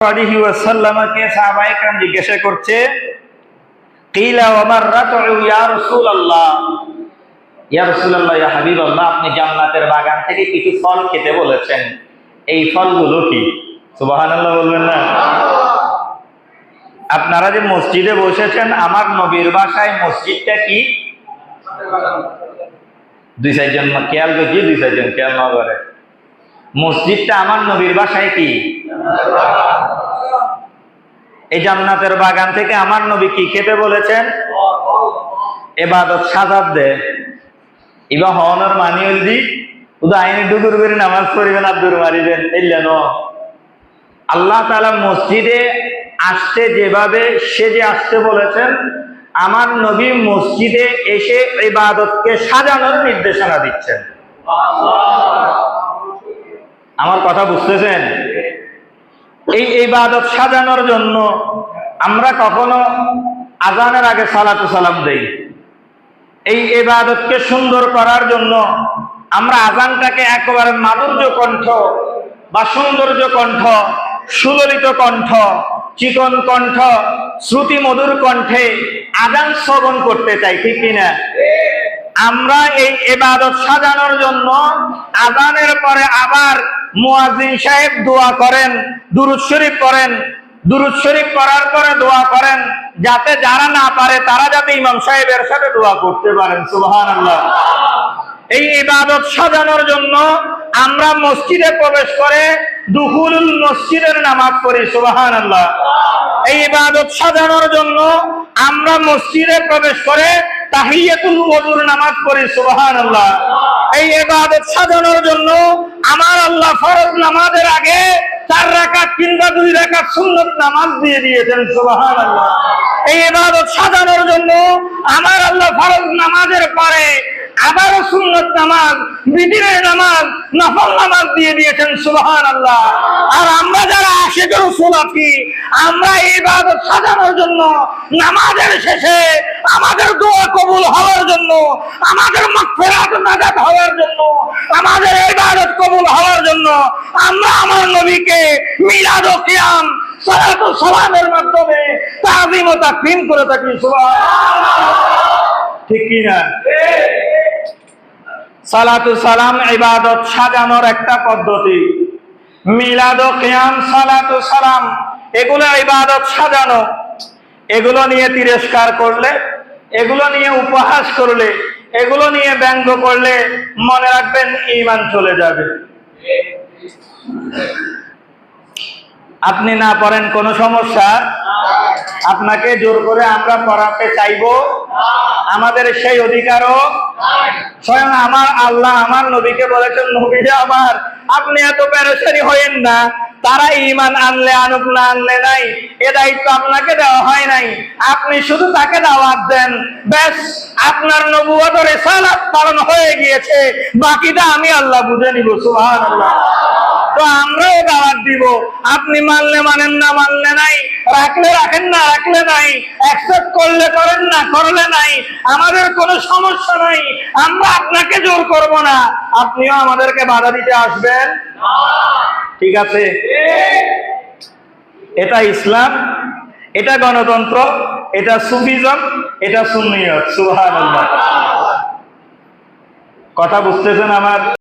আলিহি ওয়াসাল্লামকে সাহাবায়ে کرام জিজ্ঞাসা করছে কিলা ওমার রাতউ ইয়া রাসূলুল্লাহ ইয়া রাসূলুল্লাহ ইয়া হাবিবাল্লাহ আপনি জান্নাতের বাগান থেকে কিছু ফল খেতে বলেছেন এই ফলগুলো কি সুবহানাল্লাহ বলবেন না আপনারা যে মসজিদে বসেছেন আমার নবীর বাসায় মসজিদটা কি দুই চারজন খেয়াল করছি দুই চারজন খেয়াল না করে মসজিদটা আমার নবীর বাসায় কি এই জান্নাতের বাগান থেকে আমার নবী কি খেতে বলেছেন? এবাদত সাজাদ দে। ইবা হওয়ানোর মানি হল দি উদা আইনি ডুগুর করে নামাজ পড়িবেন, আব্দুর মারিবেন এলেন আল্লাহ তালা মসজিদে আসতে যেভাবে সে যে আসতে বলেছেন, আমার নবী মসজিদে এসে ইবাদতকে সাজানোর নির্দেশনা দিচ্ছেন। আমার কথা বুঝতেছেন? এই ইবাদত সাজানোর জন্য আমরা কখনো আজানের আগে সালাতু সালাম দেই। এই ইবাদতকে সুন্দর করার জন্য আমরা আজানটাকে একেবারে মাধুর্য কণ্ঠ বা সৌন্দর্য কণ্ঠ, সুললিত কণ্ঠ, চিকন কণ্ঠ শ্রুতি মধুর কণ্ঠে আজান শ্রবণ করতে চাই, ঠিক কিনা? আমরা এই এবাদত সাজানোর জন্য আজানের পরে আবার মুয়াজ্জিন সাহেব দোয়া করেন, দুরুদ শরীফ করেন দুরুদ শরীফ করার পরে দোয়া করেন, যাতে যারা না পারে তারা যাতে ইমাম সাহেবের সাথে দোয়া করতে পারেন। সুবহানাল্লাহ। এই ইবাদত সাজানোর জন্য আমরা মসজিদে প্রবেশ করে দুহুলুল মসজিদের নামাজ পড়ি। সুবহানাল্লাহ। এই ইবাদত সাজানোর জন্য আমরা মসজিদে প্রবেশ করে নামাজ পড়ি এই এবাদত সাজানোর জন্য আমার নামাজের আগে চার রাকাত দুই রাকাত নামাজ দিয়ে দিয়েছেন এই এবাদত সাজানোর জন্য আমার আল্লাহ ফরজ নামাজের পরে আবারও সুন্নত নামাজ, বিদিনের নামাজ, নফল নামাজ দিয়ে দিয়েছেন সুবহান আল্লাহ আর আমরা যারা আশেখ রসুল আছি, আমরা এই ইবাদত সাজানোর জন্য, নামাজের শেষে আমাদের দোয়া কবুল হওয়ার জন্য, আমাদের মাগফিরাত নাজাত হওয়ার জন্য, আমাদের ইবাদত কবুল হওয়ার জন্য, আমরা আমার নবীকে মিলাদ ও কিয়াম, সালাত সালামের মাধ্যমে তাজিম ও তাকরিম করে থাকি সুবহান ঠিক কি না সালাতু সালাম ইবাদত সাজানোর একটা পদ্ধতি। মিলাদ কিয়াম, সালাতু সালাম, এগুলো ইবাদত সাজানো। এগুলো নিয়ে তিরস্কার করলে, এগুলো নিয়ে উপহাস করলে, এগুলো নিয়ে ব্যঙ্গ করলে মনে রাখবেন ইমান চলে যাবে। আপনি না পড়েন কোনো সমস্যা? আপনাকে জোর করে আমরা পড়াতে চাইব। আমাদের সেই অধিকারও স্বয়ং আমার আল্লাহ আমার নবীকে বলেছেন নবীরা আমার, আপনি এত প্যারেশানি হইেন না। তারা ইমান আনলে আনুক, না আনলে নাই। এ দায়িত্ব আপনাকে দেওয়া হয় নাই। আপনি শুধু তাকে দাওয়াত দেন। ব্যাস, আপনার নবুয়ত রেসালাত পালন হয়ে গিয়েছে। বাকিটা আমি আল্লাহ বুঝে নিব, সুবহানাল্লাহ। তো আমরাও দাওয়াত দিব। আপনি মানলে মানেন না, মানলে নাই। রাখলে রাখেন না, রাখলে নাই। অ্যাকসেপ্ট না করলে নাই, আমাদের কোনো সমস্যা নাই, আমরা আপনাকে জোর করব না। আপনিও আমাদেরকে বাধা দিতে আসবেন? ঠিক আছে? এটা ইসলাম, এটা গণতন্ত্র, এটা সুফিজম, এটা সুন্নিয়ত। সুবহানাল্লাহ। কথা বুঝতেছেন আমার?